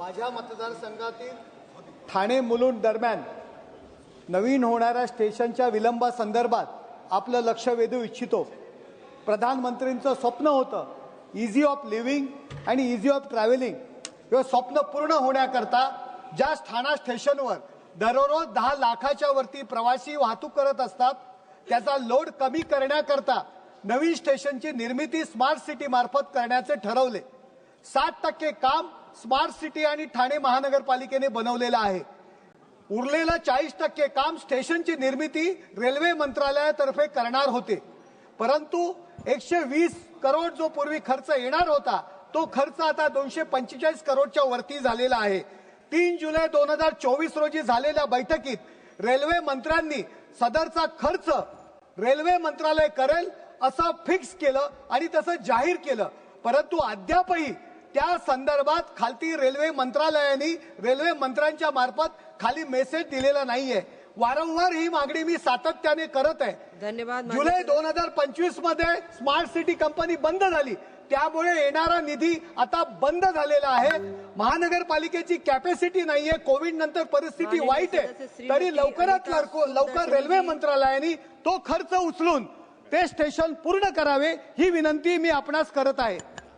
माझ्या मतदारसंघातील ठाणे मुलुंड दरम्यान नवीन होणाऱ्या स्टेशनच्या विलंबासंदर्भात आपलं लक्ष वेधू इच्छितो. प्रधानमंत्रींचं स्वप्न होतं इझी ऑफ लिव्हिंग आणि इझी ऑफ ट्रॅव्हलिंग हे स्वप्न पूर्ण होण्याकरता ज्या ठाणा स्टेशनवर दररोज दहा लाखाच्या वरती प्रवासी वाहतूक करत असतात त्याचा लोड कमी करण्याकरता नवीन स्टेशनची निर्मिती स्मार्ट सिटी मार्फत करण्याचे ठरवले. साठ टक्के काम स्मार्ट सिटी आणि ठाणे महानगरपालिकेने बनवलेलं आहे. उरलेलं चाळीस टक्के काम स्टेशनची निर्मिती रेल्वे मंत्रालयातर्फे करणार होते. परंतु एकशे वीस करोड जो पूर्वी खर्च येणार होता तो खर्च आता दोनशे पंचेचाळीस करोडच्या वरती झालेला आहे. तीन जुलै दोन हजार चोवीस रोजी झालेल्या बैठकीत रेल्वे मंत्र्यांनी सदरचा खर्च रेल्वे मंत्रालय करेल असं फिक्स केलं आणि तसं जाहीर केलं. परंतु अद्यापही त्या संदर्भात खालती रेल्वे मंत्रालयाने रेल्वे मंत्र्यांच्या मार्फत खाली मेसेज दिलेला नाहीये. वारंवार ही मागणी मी सातत्याने करत आहे. धन्यवाद जुलै दोन हजार पंचवीसमध्ये स्मार्ट सिटी कंपनी बंद झाली. त्यामुळे येणारा निधी आता बंद झालेला आहे. महानगरपालिकेची कॅपॅसिटी नाहीये. कोविड नंतर परिस्थिती वाईट आहे. तरी लवकरात लवकर रेल्वे. मंत्रालयाने तो खर्च उचलून ते स्टेशन पूर्ण करावे ही विनंती मी आपणास करत आहे.